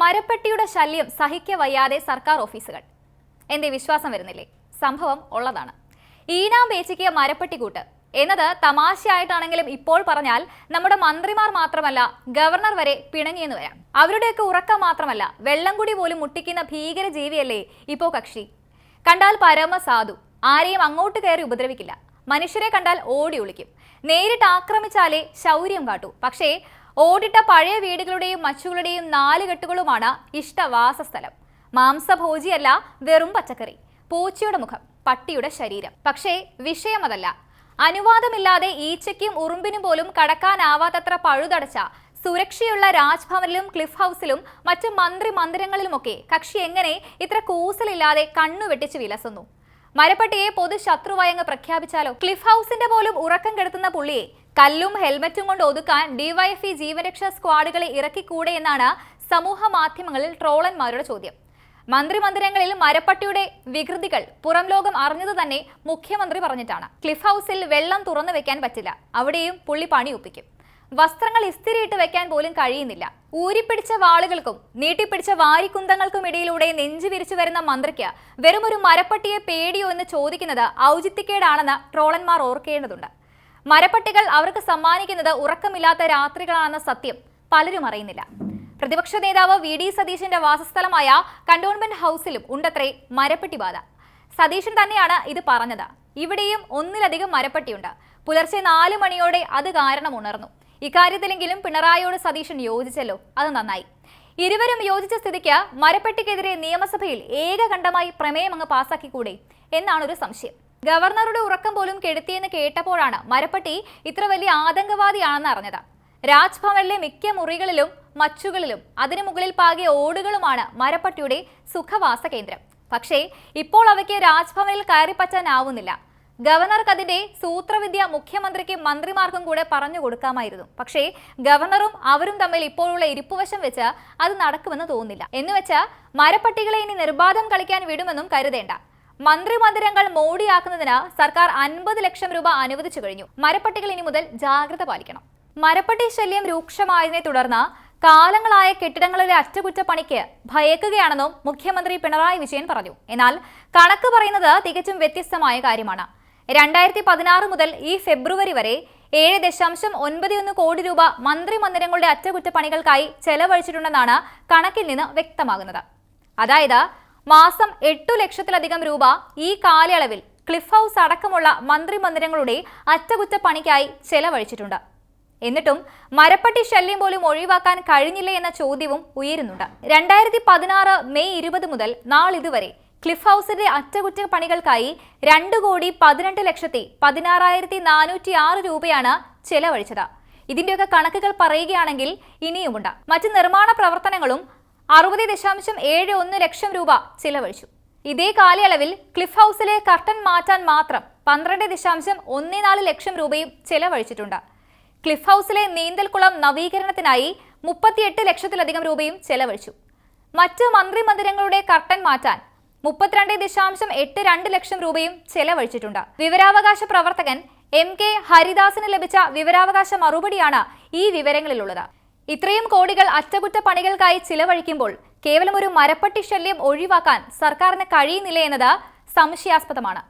മരപ്പെട്ടിയുടെ ശല്യം സഹിക്ക വയ്യാതെ സർക്കാർ ഓഫീസുകൾ. എന്റെ വിശ്വാസം വരുന്നില്ലേ? സംഭവം ഉള്ളതാണ്. ഈനാം പേച്ചിക്ക് മരപ്പെട്ടി കൂട്ട്. എന്നത് തമാശയായിട്ടാണെങ്കിലും ഇപ്പോൾ പറഞ്ഞാൽ നമ്മുടെ മന്ത്രിമാർ മാത്രമല്ല ഗവർണർ വരെ പിണങ്ങിയെന്ന് വരാം. അവരുടെയൊക്കെ ഉറക്കം മാത്രമല്ല വെള്ളം കൂടി പോലും മുട്ടിക്കുന്ന ഭീകര ജീവിയല്ലേ ഇപ്പോ കക്ഷി? കണ്ടാൽ പരമ സാധു ആരെയും അങ്ങോട്ട് കയറി ഉപദ്രവിക്കില്ല. മനുഷ്യരെ കണ്ടാൽ ഓടി ഒളിക്കും. നേരിട്ട് ആക്രമിച്ചാലേ ശൗര്യം കാട്ടൂ. പക്ഷേ ഓടിട്ട പഴയ വീടുകളുടെയും മച്ചുകളുടെയും നാലുകെട്ടുകളുമാണ് ഇഷ്ടവാസസ്ഥലം. മാംസഭോജിയല്ല വെറും പച്ചക്കറി പൂച്ചയുടെ മുഖം പട്ടിയുടെ ശരീരം. പക്ഷേ വിഷയമതല്ല. അനുവാദമില്ലാതെ ഈച്ചയ്ക്കും ഉറുമ്പിനും പോലും കടക്കാനാവാത്തത്ര പഴുതടച്ച സുരക്ഷയുള്ള രാജ്ഭവനിലും ക്ലിഫ് ഹൗസിലും മറ്റ് മന്ത്രി മന്ദിരങ്ങളിലുമൊക്കെ കക്ഷി എങ്ങനെ ഇത്ര കൂസലില്ലാതെ കണ്ണു വെട്ടിച്ച് വിലസുന്നു? മരപ്പട്ടിയെ പൊതു ശത്രുവായങ്ങ് പ്രഖ്യാപിച്ചാലോ? ക്ലിഫ് ഹൗസിന്റെ പോലും ഉറക്കം കെടുത്തുന്ന പുള്ളിയെ കല്ലും ഹെൽമറ്റും കൊണ്ട് ഒതുക്കാൻ ഡിവൈഎഫ്ഇ ജീവരക്ഷാ സ്ക്വാഡുകളെ ഇറക്കിക്കൂടെ എന്നാണ് സമൂഹ മാധ്യമങ്ങളിൽ ട്രോളന്മാരുടെ ചോദ്യം. മന്ത്രിമന്ദിരങ്ങളിൽ മരപ്പട്ടിയുടെ വികൃതികൾ പുറം ലോകം അറിഞ്ഞത് തന്നെ മുഖ്യമന്ത്രി പറഞ്ഞിട്ടാണ്. ക്ലിഫ് ഹൗസിൽ വെള്ളം തുറന്നു വെക്കാൻ പറ്റില്ല. അവിടെയും പുള്ളി പണി ഒപ്പിക്കും. വസ്ത്രങ്ങൾ ഇസ്തിരിയിട്ട് വെക്കാൻ പോലും കഴിയുന്നില്ല. ഊരിപ്പിടിച്ച വാളുകൾക്കും നീട്ടിപ്പിടിച്ച വാരിക്കുന്തങ്ങൾക്കും ഇടയിലൂടെ നെഞ്ചു വിരിച്ചു വരുന്ന മന്ത്രിക്ക് വെറുമൊരു മരപ്പട്ടിയെ പേടിയോ എന്ന് ചോദിക്കുന്നത് ഔചിത്യക്കേടാണെന്ന് ട്രോളന്മാർ ഓർക്കേണ്ടതുണ്ട്. മരപ്പട്ടികൾ അവർക്ക് സമ്മാനിക്കുന്നത് ഉറക്കമില്ലാത്ത രാത്രികളാണെന്ന സത്യം പലരും അറിയുന്നില്ല. പ്രതിപക്ഷ നേതാവ് വി ഡി സതീശന്റെ വാസസ്ഥലമായ കണ്ടോൺമെന്റ് ഹൗസിലും ഉണ്ടത്രേ മരപ്പെട്ടി ബാധ. സതീശൻ തന്നെയാണ് ഇത് പറഞ്ഞത്. ഇവിടെയും ഒന്നിലധികം മരപ്പട്ടിയുണ്ട്. പുലർച്ചെ നാല് മണിയോടെ അത് കാരണം ഉണർന്നു. ഇക്കാര്യത്തിലെങ്കിലും പിണറായിയോട് സതീശൻ യോജിച്ചല്ലോ. അത് നന്നായി. ഇരുവരും യോജിച്ച സ്ഥിതിക്ക് മരപ്പെട്ടിക്കെതിരെ നിയമസഭയിൽ ഏകകണ്ഠമായി പ്രമേയം അങ്ങ് പാസാക്കിക്കൂടെ? എന്നാണ് ഒരു സംശയം. ഗവർണറുടെ ഉറക്കം പോലും കെടുത്തിയെന്ന് കേട്ടപ്പോഴാണ് മരപ്പട്ടി ഇത്ര വലിയ ആതങ്കവാദിയാണെന്ന് അറിഞ്ഞത്. രാജ്ഭവനിലെ മിക്ക മുറികളിലും മച്ചുകളിലും അതിനു മുകളിൽ പാകിയ ഓടുകളുമാണ് മരപ്പട്ടിയുടെ സുഖവാസ കേന്ദ്രം. പക്ഷേ ഇപ്പോൾ അവയ്ക്ക് രാജ്ഭവനിൽ കയറിപ്പറ്റാനാവുന്നില്ല. ഗവർണർക്ക് അതിന്റെ സൂത്രവിദ്യ മുഖ്യമന്ത്രിക്കും മന്ത്രിമാർക്കും കൂടെ പറഞ്ഞു കൊടുക്കാമായിരുന്നു. പക്ഷേ ഗവർണറും അവരും തമ്മിൽ ഇപ്പോഴുള്ള ഇരിപ്പുവശം വെച്ച് അത് നടക്കുമെന്ന് തോന്നുന്നില്ല. എന്നുവെച്ചാൽ മരപ്പട്ടികളെ ഇനി നിർബാധം കളിക്കാൻ വിടുമെന്നും കരുതേണ്ട. മന്ത്രിമന്ദിരങ്ങൾ മോടിയാക്കുന്നതിന് സർക്കാർ അൻപത് ലക്ഷം രൂപ അനുവദിച്ചു കഴിഞ്ഞു. മരപ്പട്ടികൾ ഇനി മുതൽ ജാഗ്രത പാലിക്കണം. മരപ്പട്ടി ശല്യം രൂക്ഷമായതിനെ തുടർന്ന് കാലങ്ങളായ കെട്ടിടങ്ങളിലെ അറ്റകുറ്റപ്പണിക്ക് ഭയക്കുകയാണെന്നും മുഖ്യമന്ത്രി പിണറായി വിജയൻ പറഞ്ഞു. എന്നാൽ കണക്ക് പറയുന്നത് തികച്ചും വ്യത്യസ്തമായ കാര്യമാണ്. രണ്ടായിരത്തി പതിനാറ് മുതൽ ഈ ഫെബ്രുവരി വരെ ഏഴ് ദശാംശം ഒൻപത് ഒന്ന് കോടി രൂപ മന്ത്രി മന്ദിരങ്ങളുടെ അറ്റകുറ്റപ്പണികൾക്കായി ചെലവഴിച്ചിട്ടുണ്ടെന്നാണ് കണക്കിൽ നിന്ന് വ്യക്തമാകുന്നത്. അതായത് മാസം എട്ടു ലക്ഷത്തിലധികം രൂപ ഈ കാലയളവിൽ ക്ലിഫ് ഹൗസ് അടക്കമുള്ള മന്ത്രിമന്ദിരങ്ങളുടെ അറ്റകുറ്റപ്പണിക്കായി ചെലവഴിച്ചിട്ടുണ്ട്. എന്നിട്ടും മരപ്പട്ടി ശല്യം പോലും ഒഴിവാക്കാൻ കഴിഞ്ഞില്ല എന്ന ചോദ്യവും ഉയരുന്നുണ്ട്. രണ്ടായിരത്തി പതിനാറ് മെയ് ഇരുപത് മുതൽ നാളിതുവരെ ക്ലിഫ് ഹൗസിന്റെ അറ്റകുറ്റപ്പണികൾക്കായി രണ്ട് കോടി പതിനെട്ട് ലക്ഷത്തി പതിനാറായിരത്തി നാനൂറ്റി ആറ് രൂപയാണ് ചെലവഴിച്ചത്. ഇതിന്റെയൊക്കെ കണക്കുകൾ പറയുകയാണെങ്കിൽ ഇനിയുമുണ്ട്. മറ്റ് നിർമ്മാണ പ്രവർത്തനങ്ങളും അറുപത് ദശാംശം ഏഴ് ഒന്ന് ലക്ഷം രൂപ ചിലവഴിച്ചു. ഇതേ കാലയളവിൽ ക്ലിഫ് ഹൗസിലെ കർട്ടൻ മാറ്റാൻ മാത്രം പന്ത്രണ്ട് ദശാംശം ഒന്ന് നാല് ലക്ഷം രൂപയും ചെലവഴിച്ചിട്ടുണ്ട്. ക്ലിഫ് ഹൗസിലെ നീന്തൽക്കുളം നവീകരണത്തിനായി മുപ്പത്തിയെട്ട് ലക്ഷത്തിലധികം രൂപയും ചെലവഴിച്ചു. മറ്റ് മന്ത്രിമന്ദിരങ്ങളുടെ കർട്ടൻ മാറ്റാൻ മുപ്പത്തിരണ്ട് ദശാംശം എട്ട് രണ്ട് ലക്ഷം രൂപയും ചെലവഴിച്ചിട്ടുണ്ട്. വിവരാവകാശ പ്രവർത്തകൻ എം കെ ഹരിദാസിന് ലഭിച്ച വിവരാവകാശ മറുപടിയാണ് ഈ വിവരങ്ങളിലുള്ളത്. ഇത്രയും കോടികൾ അറ്റകുറ്റപ്പണികൾക്കായി ചിലവഴിക്കുമ്പോൾ കേവലം ഒരു മരപ്പട്ടി ശല്യം ഒഴിവാക്കാൻ സർക്കാരിന് കഴിയുന്നില്ല എന്നത് സംശയാസ്പദമാണ്